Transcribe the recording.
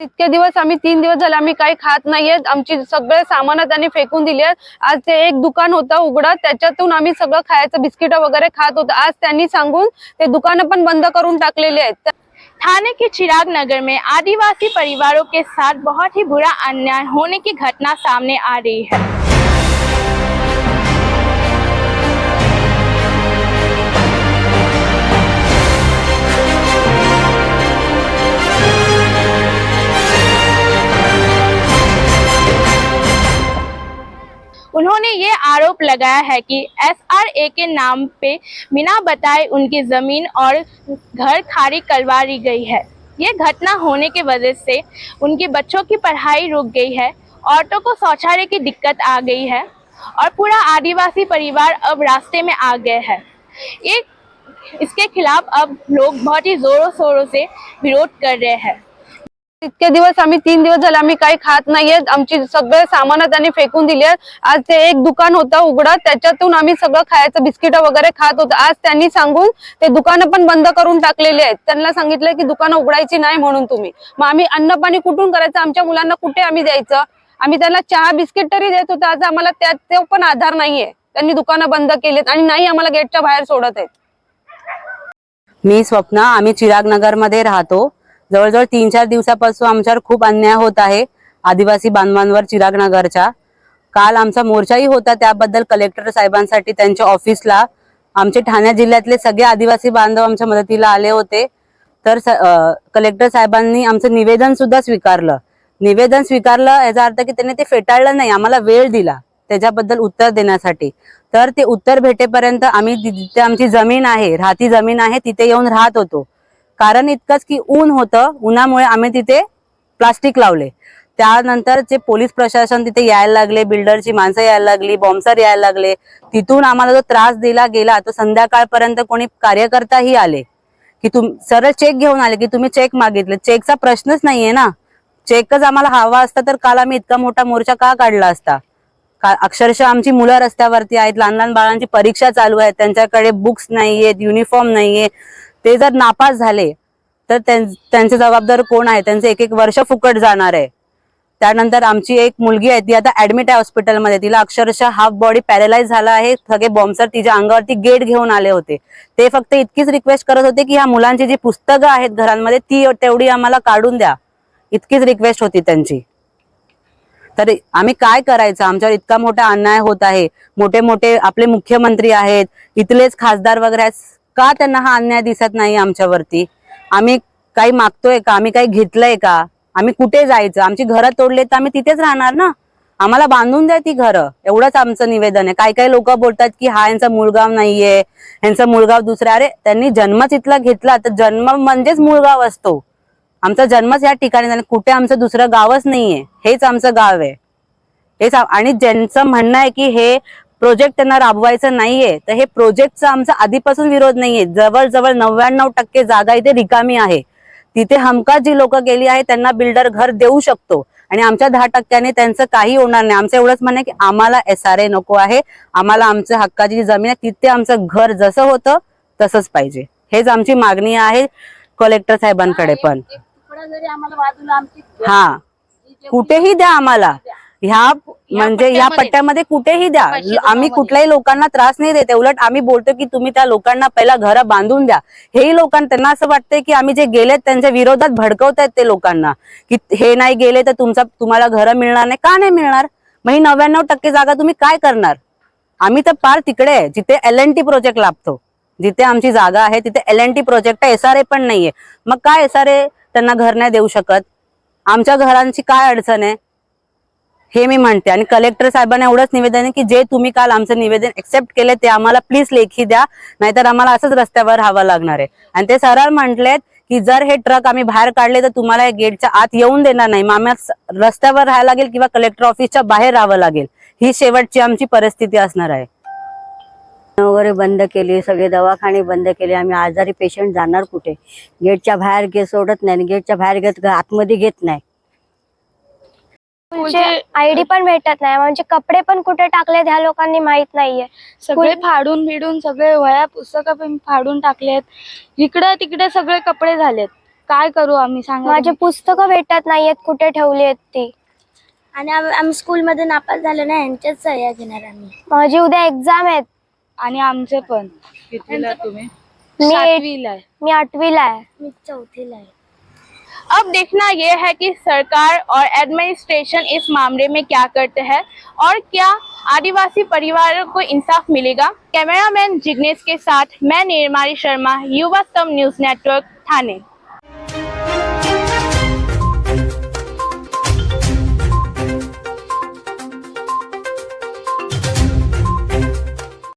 इतके दिवस आम्ही तीन दिवस झाले आम्ही काही खात नाहीयेत आमची सगळे सामान त्यांनी फेकून दिली आहेत. आज ते एक दुकान होतं उघडं. त्याच्यातून आम्ही सगळं खायचं बिस्किट वगैरे खात होतो. आज त्यांनी सांगून ते दुकानं पण बंद करून टाकलेली आहेत. थाने के चिराग नगर में आदिवासी परिवारों के साथ बहुत ही बुरा अन्याय होने की घटना सामने आ रही है। उन्होंने ये आरोप लगाया है कि एसआरए के नाम पे बिना बताए उनकी ज़मीन और घर खाली करवा दी गई है। ये घटना होने के वजह से उनके बच्चों की पढ़ाई रुक गई है, औरतों को शौचालय की दिक्कत आ गई है और पूरा आदिवासी परिवार अब रास्ते में आ गए हैं। ये इसके खिलाफ अब लोग बहुत ही जोरों शोरों से विरोध कर रहे हैं। इतके दिवस आम्ही तीन दिवस झाले आम्ही काही खात नाहीये. आमची सगळे सामान त्यांनी फेकून दिली आज ते एक दुकान होतं उघडं त्याच्यातून आम्ही सगळं खायचं बिस्किट वगैरे खात होतो. आज त्यांनी सांगून ते दुकानं पण बंद करून टाकलेली आहेत. त्यांना सांगितलं की दुकानं उघडायची नाही म्हणून तुम्ही. मग आम्ही अन्न पाणी कुठून करायचं? आमच्या मुलांना कुठे आम्ही द्यायचं? आम्ही त्यांना चहा बिस्किट तरी देत होतो. आज आम्हाला त्यात ते पण आधार नाहीये. त्यांनी दुकानं बंद केलीत आणि नाही आम्हाला गेटच्या बाहेर सोडत आहेत. मी स्वप्ना आम्ही चिराग नगरमध्ये राहतो. जवळजवळ तीन चार दिवसापासून आमच्यावर खूप अन्याय होत आहे आदिवासी बांधवांवर चिराग नगरच्या. काल आमचा मोर्चाही होता त्याबद्दल कलेक्टर साहेबांसाठी त्यांच्या ऑफिसला आमचे ठाणे जिल्ह्यातले सगळे आदिवासी बांधव आमच्या मदतीला आले होते. तर कलेक्टर साहेबांनी आमचं निवेदन सुद्धा स्वीकारलं. निवेदन स्वीकारलं याचा अर्थ की त्यांनी ते फेटाळलं नाही आम्हाला वेळ दिला त्याच्याबद्दल उत्तर देण्यासाठी. तर ते उत्तर भेटेपर्यंत आम्ही जिथे आमची जमीन आहे राहती जमीन आहे तिथे येऊन राहत होतो. कारण इतकंच की ऊन होतं उन्हामुळे आम्ही तिथे प्लास्टिक लावले. त्यानंतर जे पोलीस प्रशासन तिथे यायला लागले बिल्डरची माणसं यायला लागली बॉम्बसर यायला लागले तिथून आम्हाला जो त्रास दिला गेला तो संध्याकाळपर्यंत कोणी कार्यकर्ताही आले. की तुम सरळ चेक घेऊन आले की तुम्ही चेक मागितले. चेकचा प्रश्नच नाहीये ना. चेकच आम्हाला हवा असता तर काल आम्ही इतका मोठा मोर्चा का काढला असता? का अक्षरशः आमची मुलं रस्त्यावरती आहेत लहान लहान बाळांची परीक्षा चालू आहेत त्यांच्याकडे बुक्स नाहीयेत युनिफॉर्म नाहीये. ते जर नापास झाले तर त्यांचे जबाबदार कोण आहे? त्यांचे एक एक वर्ष फुकट जाणार आहे. त्यानंतर आमची एक मुलगी आहे ती आता ऍडमिट आहे हॉस्पिटलमध्ये तिला अक्षरशः हाफ बॉडी पॅरेलाइज झाला आहे. सगळे बॉम्बसर तिच्या अंगावरती गेट घेऊन आले होते. ते फक्त इतकीच रिक्वेस्ट करत होते की ह्या मुलांची जी पुस्तकं आहेत घरांमध्ये ती तेवढी आम्हाला काढून द्या. इतकीच रिक्वेस्ट होती त्यांची. तर आम्ही काय करायचं? आमच्यावर इतका मोठा अन्याय होत आहे. मोठे मोठे आपले मुख्यमंत्री आहेत. इथलेच खासदार वगैरे का त्यांना हा अन्याय दिसत नाही आमच्यावरती? आम्ही काही मागतोय का? आम्ही काही घेतलंय का? आम्ही कुठे जायचं? आमची घरं तोडले तर आम्ही तिथेच राहणार ना? आम्हाला बांधून द्या ती घरं. एवढंच आमचं निवेदन आहे. काही काही लोक बोलतात की हा यांचा मूळगाव नाहीये. यांचा मूळगाव दुसरा. अरे त्यांनी जन्मच इथला घेतला. तर जन्म म्हणजेच मूळगाव असतो. आमचा जन्मच या ठिकाणी झाला. कुठे आमचं दुसरं गावच नाहीये. हेच आमचं गाव आहे. हेच आणि ज्यांचं म्हणणं आहे की हे प्रोजेक्ट त्यांना राबवायचं नाहीये तर हे प्रोजेक्टचा आमचा आधीपासून विरोध नाहीये. जवळजवळ नव्याण्णव टक्के जागा इथे रिकामी आहे. तिथे हमखास जी लोक गेली आहे त्यांना बिल्डर घर देऊ शकतो. आणि आमच्या दहा टक्क्याने त्यांचं काही होणार नाही. आमचं एवढंच म्हणणं आहे की आम्हाला एस आर ए नको आहे. आम्हाला आमच्या हक्काची जी जमीन आहे तिथे आमचं घर जसं होतं तसंच पाहिजे. हेच आमची मागणी आहे कलेक्टर साहेबांकडे पण. हा. कुठेही द्या आम्हाला. ह्या म्हणजे ह्या पट्ट्यामध्ये. कुठेही द्या. आम्ही कुठल्याही लोकांना त्रास नाही देत. उलट आम्ही बोलतो की तुम्ही त्या लोकांना पहिला घर बांधून द्या. हेही लोकांना त्यांना असं वाटतंय की आम्ही जे गेलेत त्यांच्या विरोधात भडकवतायत ते लोकांना. की हे नाही गेले तर तुमचा तुम्हाला घर मिळणार नाही. का नाही मिळणार? मग ही नव्याण्णव टक्के जागा तुम्ही काय करणार? आम्ही तर पार तिकडे आहे. जिथे एल एन टी प्रोजेक्ट लागतो जिथे आमची जागा आहे तिथे एल एन टी प्रोजेक्ट आहे एस आर ए पण नाहीये. मग काय एस आर ए त्यांना घर नाही देऊ शकत? आमच्या घरांची काय अडचण आहे? हे मी म्हणते. आणि कलेक्टर साहेबांना एवढंच निवेदन आहे की जे तुम्ही काल आमचं निवेदन एक्सेप्ट केले ते आम्हाला प्लीज लेखी द्या. नाहीतर आम्हाला असंच रस्त्यावर राहावं लागणार आहे. आणि ते सरळ म्हटलेत की जर हे ट्रक आम्ही बाहेर काढले तर तुम्हाला या गेटच्या आत येऊन देणार नाही. मग आम्हाला रस्त्यावर राहायला लागेल किंवा कलेक्टर ऑफिसच्या बाहेर राहावं लागेल. ही शेवटची आमची परिस्थिती असणार आहे. वगैरे बंद केली सगळे दवाखाने बंद केले. आम्ही आजारी पेशंट जाणार कुठे? गेटच्या बाहेर घे सोडत नाही आणि गेटच्या बाहेर घेत आतमध्ये घेत नाही. म्हणजे आयडी पण भेटत नाही. म्हणजे कपडे पण कुठे टाकले ह्या लोकांनी माहीत नाहीये. सगळे फाडून बिडून सगळे वया पुस्तकं पण फाडून टाकलेत. इकडे तिकडे सगळे कपडे झालेत. काय करू आम्ही? सांगा माझे पुस्तकं भेटत नाहीयेत. कुठे ठेवली आहेत ती? आणि आम- आम्ही स्कूलमध्ये नापास झालो ना यांच्याच सह्या घेणार आम्ही. माझी उद्या एक्झाम आहेत. आणि आमचे पण. तुम्ही? मी सातवीला आहे. मी आठवीला आहे. मी चौथीला आहे. अब देखना यह है कि सरकार और एडमिनिस्ट्रेशन इस मामले में क्या करते हैं और क्या आदिवासी परिवारों को इंसाफ मिलेगा। कैमरामैन जिग्नेश के साथ मैं निर्मारी शर्मा, युवा स्तंभ न्यूज़ नेटवर्क, थाने।